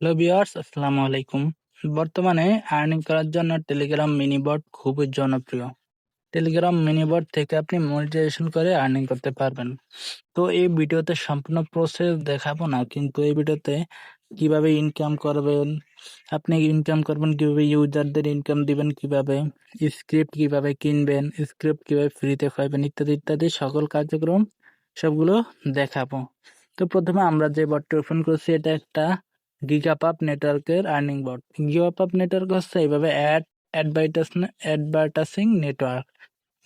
Hello আসসালামু আলাইকুম। বর্তমানে আর্নিং করার জন্য টেলিগ্রাম মিনি বট খুবই জনপ্রিয়। টেলিগ্রাম মিনি বট থেকে আপনি মনিটাইজেশন করে আর্নিং করতে পারবেন। তো এই ভিডিওতে সম্পূর্ণ প্রসেস দেখাবো না, কিন্তু এই ভিডিওতে কীভাবে ইনকাম করবেন, আপনি ইনকাম করবেন, কীভাবে ইউজারদের ইনকাম দিবেন, কীভাবে স্ক্রিপ্ট কীভাবে কিনবেন স্ক্রিপ্ট কীভাবে ফ্রিতে পাইবেন ইত্যাদি ইত্যাদি সকল কার্যক্রম সবগুলো দেখাবো। তো প্রথমে আমরা যে বটটি ওপেন করছি, এটা একটা গিগাপাপ নেটওয়ার্কের আর্নিং বট গিগাপাপ নেটওয়ার্ক হচ্ছে এইভাবে অ্যাড অ্যাডভার্টাস অ্যাডভার্টাসিং নেটওয়ার্ক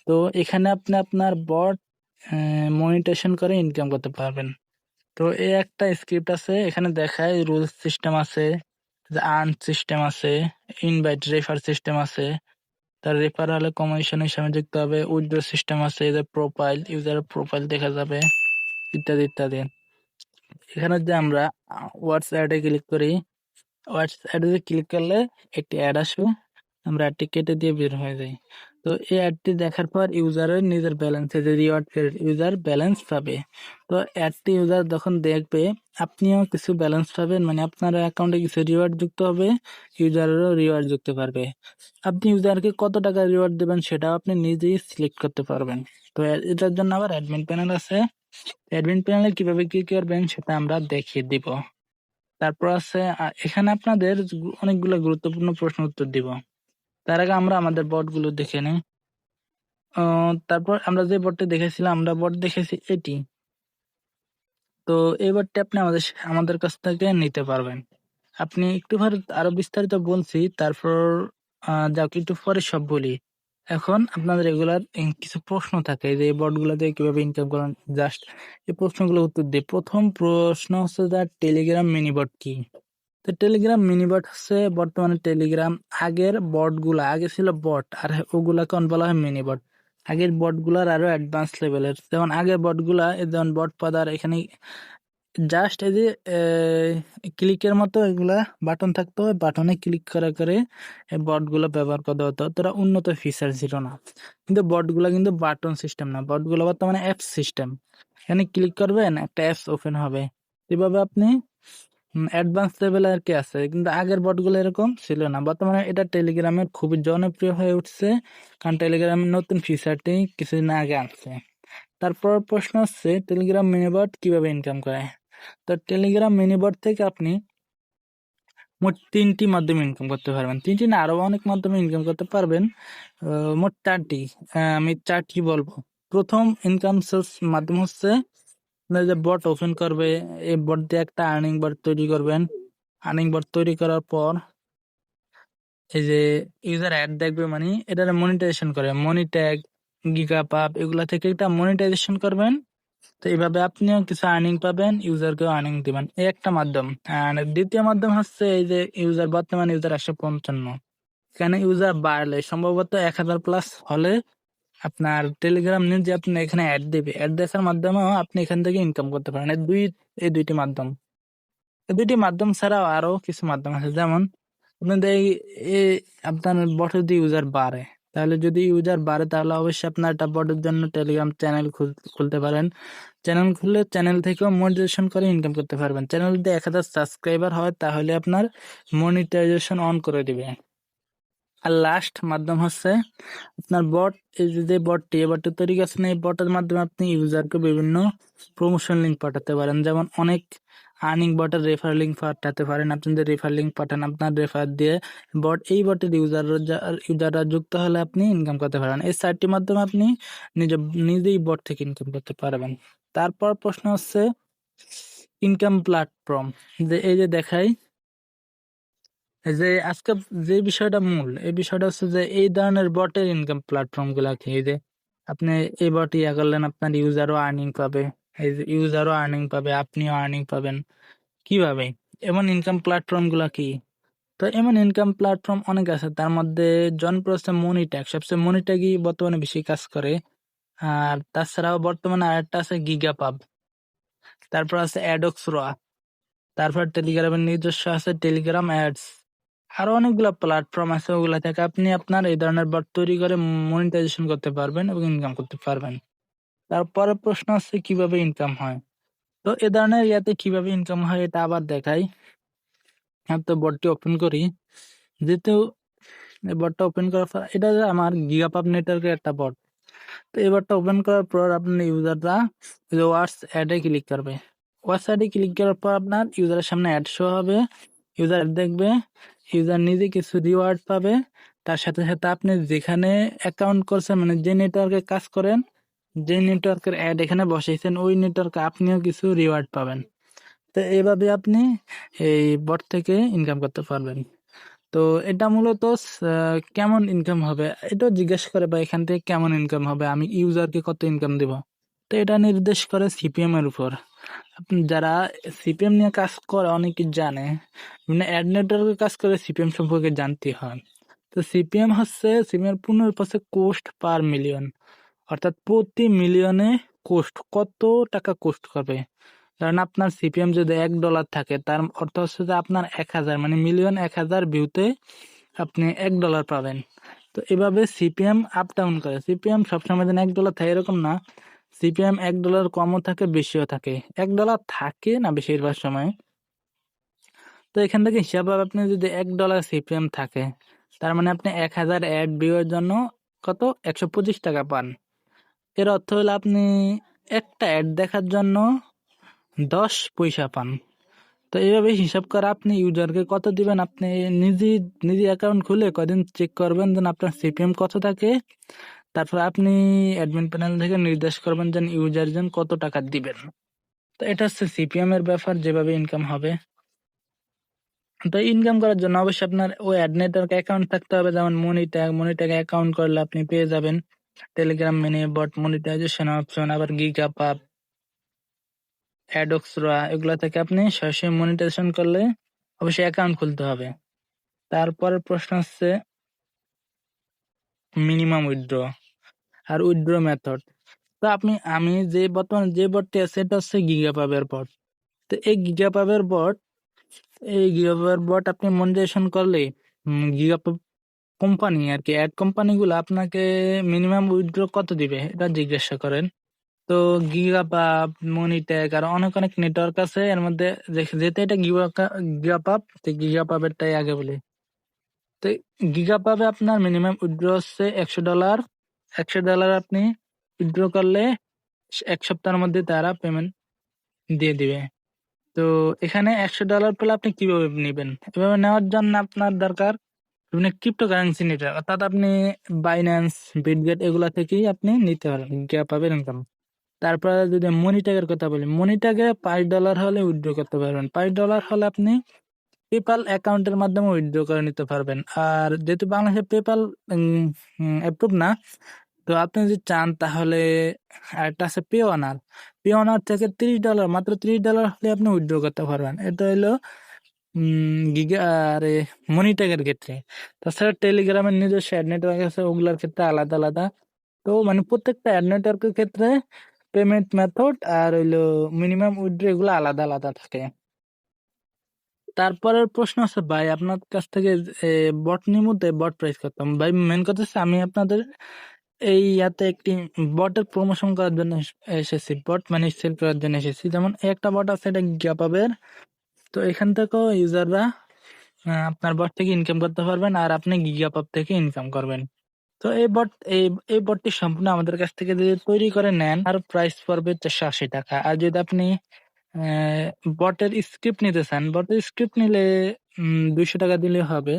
তো এখানে আপনি আপনার বট মনিটেশন করে ইনকাম করতে পারবেন। তো এই একটা স্ক্রিপ্ট আছে, এখানে দেখায় রুলস সিস্টেম আছে আর্ন সিস্টেম আছে ইনভাইট রেফার সিস্টেম আছে, তার রেফার হলে কমিশন হিসাবে যুক্ত হবে উইড্রো সিস্টেম আছে, এদের প্রোফাইল ইউজার প্রোফাইল দেখা যাবে, ইত্যাদি ইত্যাদি। এখানে যে আমরা ওয়াটস অ্যাডে ক্লিক করি ওয়াটস অ্যাডে ক্লিক করলে একটি অ্যাড আসবে, আমরা অ্যাডটি কেটে দিয়ে বের হয়ে যাই। তো এই অ্যাডটি দেখার পর ইউজারের নিজের ব্যালেন্সে যে রিওয়ার্ড ক্রেডিট ইউজার ব্যালেন্স পাবে, তো অ্যাডটি ইউজার যখন দেখবে, আপনিও কিছু ব্যালেন্স পাবেন মানে আপনার অ্যাকাউন্টে কিছু রিওয়ার্ড যুক্ত হবে ইউজারেরও রিওয়ার্ড যুক্ত পারবে। আপনি ইউজারকে কত টাকা রিওয়ার্ড দেবেন সেটাও আপনি নিজেই সিলেক্ট করতে পারবেন। তো এটার জন্য আবার অ্যাডমিন প্যানেল আছে। অ্যাডমিন প্যানেলে কীভাবে কি করবেন সেটা আমরা দেখিয়ে দিব। তারপর আছে এখানে আপনাদের অনেকগুলো গুরুত্বপূর্ণ প্রশ্ন উত্তর দিব। তার আগে আমরা আমাদের বটগুলো দেখে নিই। তারপর আমরা যে বটটি দেখেছিলাম, আমরা বট দেখেছি এটি। তো এই বটটি আপনি আমাদের আমাদের কাছ থেকে নিতে পারবেন। আপনি একটু আরও বিস্তারিত বলছি, তারপর যাক, একটু পরে সব বলি। এখন আপনাদের রেগুলার কিছু প্রশ্ন থাকে, যে এই দিয়ে কীভাবে ইনকাম করেন? জাস্ট এই প্রশ্নগুলো উত্তর দিই। প্রথম প্রশ্ন হচ্ছে যে টেলিগ্রাম মিনি বট কি? তো টেলিগ্রাম মিনি বট হচ্ছে বর্তমানে টেলিগ্রাম আগের বটগুলা আগে ছিল বট, আর ওগুলাকে বলা হয় মিনি বট আগের বটগুলার আরও অ্যাডভান্স লেভেলের যেমন আগের বটগুলা যেমন বট পাদার, এখানে জাস্ট এই যে ক্লিকের মতো এগুলা বাটন থাকতো বাটনে ক্লিক করে করে বটগুলো ব্যবহার করতে হতো তোরা উন্নত ফিচার ছিল না। কিন্তু বটগুলো কিন্তু বাটন সিস্টেম না। বটগুলো বর্তমানে অ্যাপ সিস্টেম এখানে ক্লিক করবেন, একটা অ্যাপস ওপেন হবে। এভাবে আপনি অ্যাডভান্স লেভেল আর কি আছে। কিন্তু আগের বটগুলো এরকম ছিল না। বর্তমানে এটা টেলিগ্রামের খুবই জনপ্রিয় হয়ে উঠছে। কারণ টেলিগ্রামের নতুন ফিচারটি কিছুদিন আগে আসছে। তারপর প্রশ্ন হচ্ছে টেলিগ্রাম মিনিবট কীভাবে ইনকাম করে? তো টেলিগ্রাম মিনিবট থেকে আপনি মোট তিনটি মাধ্যমে ইনকাম করতে পারবেন। তিনটি না, আরও অনেক মাধ্যমে ইনকাম করতে পারবেন। মোট চারটি। আমি চারটি বলব। প্রথম ইনকাম সোর্স মাধ্যম হচ্ছে যে বট ওপেন করবে, এই বট দিয়ে একটা আর্নিং বট তৈরি করবেন। আর্নিং বট তৈরি করার পর এই যে ইউজার অ্যাড দেখবে মানে এটা মনিটাইজেশন করে। মনিট্যাগ গিগা পাপ এগুলা থেকে একটা মনিটাইজেশন করবেন। তো এইভাবে আপনিও কিছু আর্নিং পাবেন ইউজারকেও আর্নিং দিবেন। এই একটা মাধ্যম। দ্বিতীয় মাধ্যম হচ্ছে এই যে ইউজার বর্তমানে ইউজার একশো পঞ্চান্ন। এখানে ইউজার বাড়লে সম্ভবত এক হাজার প্লাস হলে আপনার টেলিগ্রাম নিউজ আপনি এখানে অ্যাড দেবে অ্যাড দেখার মাধ্যমেও আপনি এখান থেকে ইনকাম করতে পারেন। এই দুই, এই দুইটি মাধ্যম। এই দুইটি মাধ্যম ছাড়াও আরও কিছু মাধ্যম আছে। যেমন, আপনাদের এই আপনার বট ইউজার বাড়ে তাহলে যদি ইউজার বাড়ে, তাহলে অবশ্যই আপনার বটের জন্য টেলিগ্রাম চ্যানেল খুলতে পারেন। চ্যানেল খুললে চ্যানেল থেকেও মনিটাইজেশন করে ইনকাম করতে পারবেন। চ্যানেল যদি এক হাজার সাবস্ক্রাইবার হয়, তাহলে আপনার মনিটাইজেশন অন করে দিবে। আর লাস্ট মাধ্যম হচ্ছে, আপনার বট এই যে বটটি এই বটটি তৈরি করছেন, এই বটের মাধ্যমে আপনি ইউজারকে বিভিন্ন প্রমোশন লিঙ্ক পাঠাতে পারেন। যেমন অনেক আর্নিং বটের রেফার লিঙ্ক পাঠাতে পারেন। আপনি যদি রেফার লিঙ্ক পাঠান, আপনার রেফার দিয়ে বট এই বটের ইউজার ইউজাররা যুক্ত হলে আপনি ইনকাম করতে পারেন এই সাইটটির মাধ্যমে আপনি নিজে নিজেই বট থেকে ইনকাম করতে পারবেন। তারপর প্রশ্ন হচ্ছে ইনকাম প্ল্যাটফর্ম যে এই যে দেখাই, যে আজকে যে বিষয়টা মূল, এই বিষয়টা হচ্ছে যে এই ধরনের বটের ইনকাম প্ল্যাটফর্মগুলা কি এই যে আপনি এই বট ইয়া করলেন, আপনার ইউজারও আর্নিং পাবে। ইউজারও আর্নিং পাবে, আপনিও আর্নিং পাবেন। কীভাবে? এমন ইনকাম প্ল্যাটফর্মগুলা কি? তো এমন ইনকাম প্ল্যাটফর্ম অনেক আছে, তার মধ্যে জনপ্রিয় হচ্ছে মনিট্যাগ সবচেয়ে মনিট্যাগই বর্তমানে বেশি কাজ করে। আর তাছাড়াও বর্তমানে আরেকটা আছে গিগাপাব তারপর আছে অ্যাডক্স রোয়া তারপর টেলিগ্রামের নিজস্ব আছে টেলিগ্রাম অ্যাডস আরও অনেকগুলো প্ল্যাটফর্ম আছে, ওগুলা থেকে আপনি আপনার এই ধরনের বট তৈরি করে মনিটাইজেশন করতে পারবেন এবং ইনকাম করতে পারবেন। তারপরে প্রশ্ন আছে কীভাবে ইনকাম হয়? তো এ ধরনের ইয়াতে কীভাবে ইনকাম হয় এটা আবার দেখাই। হ্যাঁ তো বটটি ওপেন করি। যেহেতু বটটা ওপেন করার পর, এটা আমার গিগাপাব নেটওয়ার্কের একটা বট তো এই বটটা ওপেন করার পর আপনার ইউজাররা ওয়ার্ডস অ্যাডে ক্লিক করবে। ওয়ার্ডস অ্যাডে ক্লিক করার পর আপনার ইউজারের সামনে অ্যাড শো হবে। ইউজার দেখবে, ইউজার নিজে কিছু রিওয়ার্ড পাবে। তার সাথে সাথে আপনি যেখানে অ্যাকাউন্ট করছেন মানে যে নেটওয়ার্কে কাজ করেন যে নেটওয়ার্কের অ্যাড এখানে বসাইছেন, ওই নেটওয়ার্কে আপনিও কিছু রিওয়ার্ড পাবেন। তো এইভাবে আপনি এই বট থেকে ইনকাম করতে পারবেন। তো এটা মূলত কেমন ইনকাম হবে? এটা জিজ্ঞেস করে বা এখান থেকে কেমন ইনকাম হবে? আমি ইউজারকে কত ইনকাম দিব? তো এটা নির্দেশ করে সিপিএম এর উপর। যারা সিপিএম নিয়ে কাজ করে, অনেকে জানে মানে অ্যাড নেটওয়ার্কে কাজ করে সিপিএম সম্পর্কে জানতে হয়। তো সিপিএম হচ্ছে সিপিএম পূর্ণ হচ্ছে কোস্ট পার মিলিয়ন অর্থাৎ প্রতি মিলিয়নে কোস্ট কত টাকা কোস্ট করবে? কারণ আপনার সিপিএম যদি এক ডলার থাকে, তার অর্থ হচ্ছে যে আপনার এক হাজার মানে মিলিয়ন এক হাজার ভিউতে আপনি এক ডলার পাবেন। তো এভাবে সিপিএম আপ ডাউন করে। সিপিএম সবসময় যেন এক ডলার থাকে, এরকম না। সিপিএম এক ডলার কমও থাকে, বেশিও থাকে। এক ডলার থাকে না বেশিরভাগ সময়। তো এখান থেকে হিসাব আপনি যদি এক ডলার সিপিএম থাকে, তার মানে আপনি এক হাজার অ্যাড ভিউয়ের জন্য কত? একশো পঁচিশ টাকা পান। এর অর্থ হলো আপনি একটা অ্যাড দেখার জন্য দশ পয়সা পান। তো এইভাবে হিসাব করে আপনি ইউজারকে কত দিবেন? আপনি নিজে নিজে অ্যাকাউন্ট খুলে কদিন চেক করবেন, যেন আপনার সিপিএম কত থাকে। তারপর আপনি অ্যাডমিন প্যানেল থেকে নির্দেশ করবেন যেন ইউজার যেন কত টাকা দিবেন। তো এটা হচ্ছে সিপিএম এর ব্যাপার, যেভাবে ইনকাম হবে। তো ইনকাম করার জন্য অবশ্যই আপনার ওই অ্যাড নেটওয়ার্ক অ্যাকাউন্ট থাকতে হবে। যেমন মনিট্যাগ মনিট্যাগ অ্যাকাউন্ট করলে আপনি পেয়ে যাবেন। Telegram mini bot monetization option আবার গিগা পাপ অ্যাডক্সরা এগুলো থেকে আপনি সরাসরি মনিটাইজেশন করলে অবশ্যই অ্যাকাউন্ট খুলতে হবে। তারপরের প্রশ্ন হচ্ছে মিনিমাম উইথড্র আর উইথড্র মেথড তো আপনি, আমি যে বর্তমানে যে বটটি আছে সেটা হচ্ছে গিগাপাবের বট তো এই গিগাপাবের বট এই গিগাপাবের বট আপনি মনিটাইজেশন করলে গিগাপাব কোম্পানি আর কি অ্যাড কোম্পানিগুলো আপনাকে মিনিমাম উইথড্র কত দিবে, এটা জিজ্ঞাসা করেন। তো গিগাপাব মনিট্যাগ আর অনেক অনেক নেটওয়ার্ক আছে, এর মধ্যে যে- যেহেতু এটা গিগাপাব তো গিগাপাবেরটাই আগে বলি। তো গিগাপাবে আপনার মিনিমাম উইথড্র হচ্ছে একশো ডলার একশো ডলার আপনি উইথড্র করলে এক সপ্তাহের মধ্যে তারা পেমেন্ট দিয়ে দিবে। তো এখানে একশো ডলার পেলে আপনি কীভাবে নেবেন? এভাবে নেওয়ার জন্য আপনার দরকার বিভিন্ন ক্রিপ্টো কারেন্সি নিতে। অর্থাৎ আপনি বাইন্যান্স বিটগেট এগুলা থেকেই আপনি নিতে পারেন গ্যাপ পাবেন ইনকাম তারপরে যদি মনিট্যাগের কথা বলি মনিট্যাগে পাঁচ ডলার হলে উইথড্র করতে পারবেন। পাঁচ ডলার হলে আপনি পেপাল অ্যাকাউন্টের মাধ্যমে উইথড্র করে নিতে পারবেন। আর যেহেতু বাংলাদেশে পেপাল অ্যাপ্রুভ না, তো আপনি যদি চান তাহলে একটা আছে পে অনার পে অনার থেকে তিরিশ ডলার মাত্র তিরিশ ডলার হলে আপনি উইথড্র করতে পারবেন। এটা হলো গিগা আরে মনিট্যাগের ক্ষেত্রে। তাছাড়া টেলিগ্রামের নিজস্ব অ্যাড নেটওয়ার্ক আছে, ওগুলোর ক্ষেত্রে আলাদা আলাদা। তো মানে প্রত্যেকটা অ্যাড নেটওয়ার্কের ক্ষেত্রে পেমেন্ট মেথড আর হইল মিনিমাম উইথড্র এগুলো আলাদা আলাদা থাকে। তারপরের প্রশ্ন আছে, ভাই আপনার কাছ থেকে বট নিমুতে বট প্রাইস করতাম ভাই মেন কথা হচ্ছে আমি আপনাদের এই ইয়াতে একটি বটের প্রমোশন করার জন্য এসেছি বট মানে সেল করার জন্য এসেছি। যেমন একটা বট আছে, এটা গ্যাপাবের তো এখান থেকেও ইউজাররা আপনার বট থেকে ইনকাম করতে পারবেন আর আপনি গিগাপাব থেকে ইনকাম করবেন। তো এই বট এই এই বটটি সম্পূর্ণ আমাদের কাছ থেকে যদি তৈরি করে নেন আর প্রাইস পড়বে চারশো আশি টাকা। আর যদি আপনি বটের স্ক্রিপ্ট নিতে চান বটের স্ক্রিপ্ট নিলে দুইশো টাকা দিলে হবে।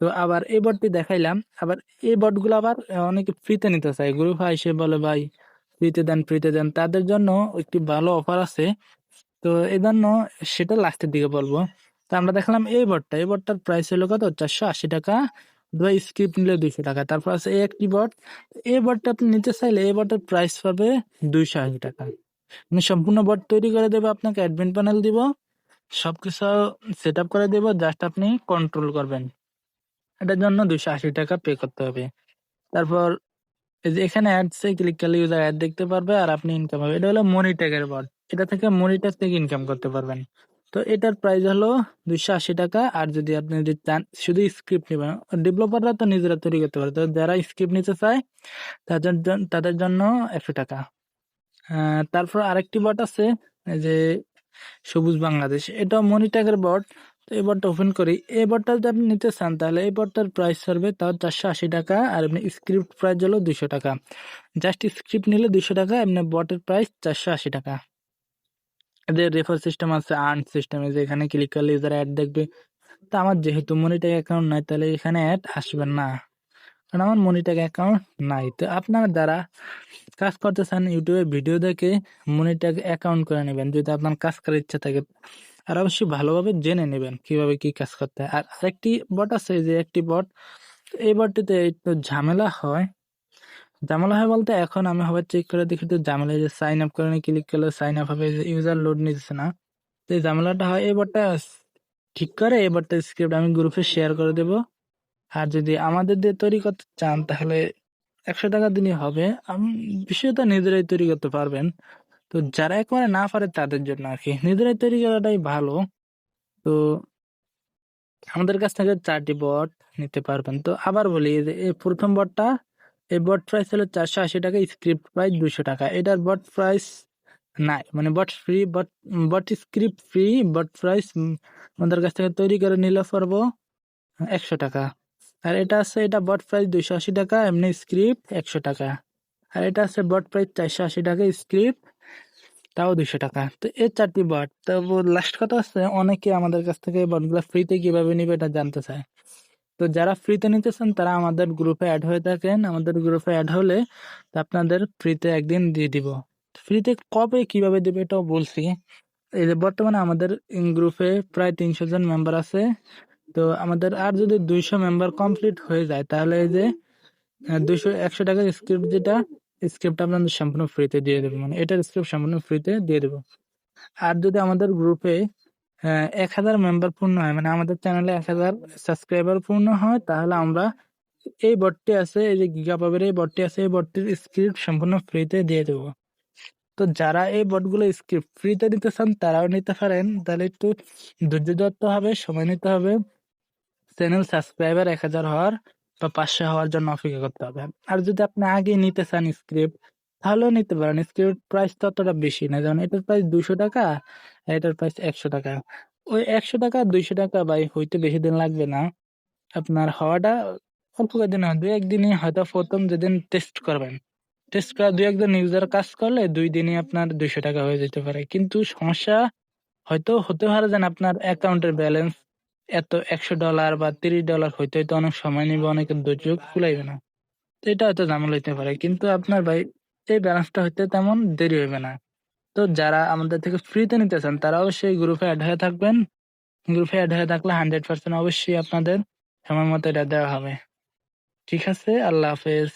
তো আবার এই বটটি দেখাইলাম। আবার এই বটগুলো আবার অনেকে ফ্রিতে নিতে চায়। গ্রুপ এসে বলে, ভাই ফ্রিতে দেন ফ্রিতে দেন। তাদের জন্য একটি ভালো অফার আছে। তো এই জন্য সেটা লাস্টের দিকে বলব। তো আমরা দেখলাম এই বটটা এই বটটার প্রাইস হলো কত? চারশো আশি টাকা। দুই স্ক্রিপ্ট নিলে দুইশো টাকা। তারপর আছে এই একটি বট এই বটটা আপনি নিতে চাইলে এই বটের প্রাইস পাবে দুইশো আশি টাকা। আমি সম্পূর্ণ বট তৈরি করে দেবো, আপনাকে অ্যাডমিন প্যানেল দিব, সবকিছু সেট আপ করে দেবো জাস্ট আপনি কন্ট্রোল করবেন। এটার জন্য দুইশো আশি টাকা পে করতে হবে। তারপর এই যে এখানে অ্যাডসে ক্লিক করলে ইউজার অ্যাড দেখতে পারবে আর আপনি ইনকাম হবে এটা হলো মনিট্যাগের বট এটা থেকে মনিট্যাগ থেকে ইনকাম করতে পারবেন। তো এটার প্রাইস হলো দুইশো আশি টাকা। আর যদি আপনি যদি চান, শুধু স্ক্রিপ্ট নেবেন। ডেভেলপাররা তো নিজেরা তৈরি করতে পারে। তো যারা স্ক্রিপ্ট নিতে চায়, তাদের তাদের জন্য একশো টাকা। তারপর আরেকটি বট আছে যে সবুজ বাংলাদেশ। এটা মনিট্যাগের বট তো এই বটটা ওপেন করি। এই বটটা যদি আপনি নিতে চান, তাহলে এই বটটার প্রাইস পড়বে তাও চারশো আশি টাকা। আর এমনি স্ক্রিপ্ট প্রাইস হলো দুশো টাকা। জাস্ট স্ক্রিপ্ট নিলে দুশো টাকা, এমনি বটের প্রাইস চারশো আশি টাকা। এদের রেফার সিস্টেম আছে আর্ন সিস্টেম যে এখানে ক্লিক করলে ইউজার অ্যাড দেখবে। তো আমার যেহেতু মনিটাইক অ্যাকাউন্ট নাই, তাহলে এখানে অ্যাড আসবে না। কারণ আমার মনিটাইক অ্যাকাউন্ট নাই। তো আপনারা যারা কাজ করতে চান ইউটিউবে ভিডিও দেখে মনিটাইক অ্যাকাউন্ট করে নেবেন, যদি আপনার কাজ করার ইচ্ছা থাকে। আর অবশ্যই ভালোভাবে জেনে নেবেন কীভাবে কি কাজ করতে হয়। আর আরেকটি বট আছে, যে একটি বট এই বটটিতে একটু ঝামেলা হয়। ঝামেলা হয় বলতে এখন আমি হবে চেক করে দেখি তো ঝামেলা যে সাইন আপ করে ক্লিক করলে সাইন আপ হবে ইউজার লোড নিচ্ছে না। তো এই ঝামেলাটা হয়, এই বটটা ঠিক করে, এই বটটা স্ক্রিপ্ট আমি গ্রুপে শেয়ার করে দেব। আর যদি আমাদের দিয়ে তৈরি করতে চান, তাহলে একশো টাকা দিনই হবে। আমি বিষয়টা নিজেরাই তৈরি করতে পারবেন। তো যারা একবারে না পারে তাদের জন্য আর কি। নিজেরাই তৈরি করাটাই ভালো। তো আমাদের কাছ থেকে চারটি বট নিতে পারবেন। তো আবার বলি যে, এই প্রথম বটটা এই বট প্রাইস হলো চারশো আশি টাকা স্ক্রিপ্ট প্রাইস দুশো টাকা। এটার বট প্রাইস নাই মানে bot free bot bot script free bot price আমাদের কাছ থেকে তৈরি করে নিলে পড়ব একশো টাকা। আর এটা আছে, এটা বট প্রাইস দুইশো আশি টাকা, এমনি স্ক্রিপ্ট একশো টাকা। আর এটা আছে বট প্রাইস চারশো আশি টাকা স্ক্রিপ্ট তাও দুশো টাকা। তো এই চারটি বট তো লাস্ট কথা হচ্ছে, অনেকে আমাদের কাছ থেকে বটগুলো ফ্রিতে কীভাবে নিবে এটা জানতে চায়। তো যারা ফ্রিতে নিতে চান, তারা আমাদের গ্রুপে অ্যাড হয়ে থাকেন। আমাদের গ্রুপে অ্যাড হলে আপনাদের ফ্রিতে একদিন দিয়ে দিব। ফ্রিতে কবে কীভাবে দেবে এটাও বলছি। এই যে বর্তমানে আমাদের গ্রুপে প্রায় তিনশো জন মেম্বার আছে। তো আমাদের আর যদি দুইশো মেম্বার কমপ্লিট হয়ে যায়, তাহলে এই যে দুইশো, একশো টাকার স্ক্রিপ্ট যেটা স্ক্রিপ্ট আপনাদের সম্পূর্ণ ফ্রিতে দিয়ে দেবো। মানে এটার স্ক্রিপ্ট সম্পূর্ণ ফ্রিতে দিয়ে দেবো। আর যদি আমাদের গ্রুপে এক হাজার মেম্বার পূর্ণ হয়। মানে আমাদের চ্যানেলে এক হাজার সাবস্ক্রাইবার পূর্ণ হয়, তাহলে আমরা এই বটটি আছে, এই যে গিগা পাবের এই বটটি আছে, এই বটটির স্ক্রিপ্ট সম্পূর্ণ ফ্রিতে দিয়ে দেবো। তো যারা এই বটগুলো স্ক্রিপ্ট ফ্রিতে নিতে চান, তারাও নিতে পারেন। তাহলে একটু ধৈর্য ধরতে হবে, সময় নিতে হবে। চ্যানেল সাবস্ক্রাইবার এক হাজার হওয়ার বা পাঁচশো হওয়ার জন্য অপেক্ষা করতে হবে। আর যদি আপনি আগে নিতে চান স্ক্রিপ্ট তাহলেও নিতে পারেন। স্ক্রিপ্ট প্রাইস তো অতটা বেশি না, যেমন এটার প্রাইস দুশো টাকা আর এটার প্রাইস একশো টাকা। ওই একশো টাকা, দুইশো টাকা ভাই, হইতে বেশি দিন লাগবে না। আপনার হওয়াটা অল্প কয়েকদিন হয় দুই একদিনই হয়তো প্রথম যেদিন টেস্ট করবেন। টেস্ট করা দুই একদিন ইউজার কাজ করলে দুই দিনই আপনার দুইশো টাকা হয়ে যেতে পারে। কিন্তু সমস্যা হয়তো হতে পারে যেন আপনার অ্যাকাউন্টের ব্যালেন্স এত একশো ডলার বা তিরিশ ডলার হইতে হয়তো অনেক সময় নিবে অনেক ধৈর্য কুলাইবে না। এটা হয়তো ঝামেলা হইতে পারে। কিন্তু আপনার ভাই, এই ব্যালেন্সটা হইতে তেমন দেরি হইবে না। তো যারা আমাদের থেকে ফ্রিতে নিতে চান, তারাও সেই গ্রুপে অ্যাড হয়ে থাকবেন। গ্রুপে অ্যাড হয়ে থাকলে হান্ড্রেড পার্সেন্ট অবশ্যই আপনাদের সময় মতো এটা দেওয়া হবে। ঠিক আছে, আল্লাহ হাফেজ।